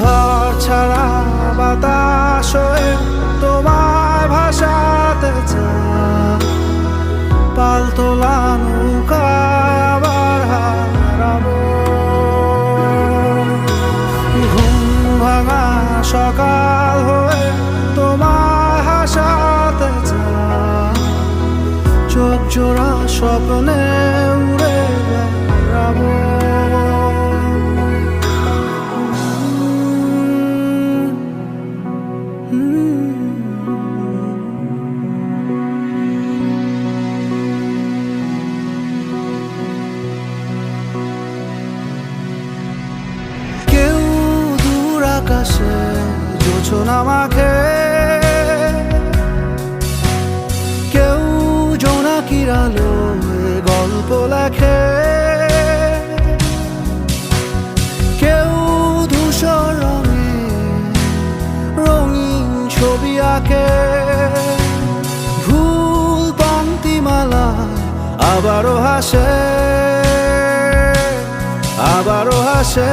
ঘর ছাড়া বাতাস তোমায় ভাসাতে চায়। পালতোলা নৌকায় আবার হারাবো। ঘুম ভাঙা সকাল হয়ে তোমায় হাসাতে চোখ জোড়া স্বপ্নে উড়ে আকাশে জোছনা মাখে কেউ জোনাকির আলো গল্প লেখে। কেউ ধূসর রঙে রঙিন ছবি আঁকে। ভুল পঙ্ক্তিমালা আবারও হাসে আবারও হাসে।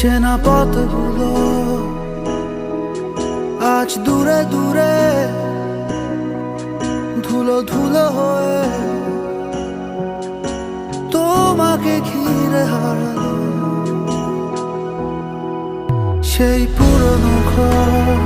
চেনা পথগুলো আজ দূরে দূরে ধুলো ধুলো হয়ে তোমাকে ঘিরে হারালো সেই পুরনো ঘর।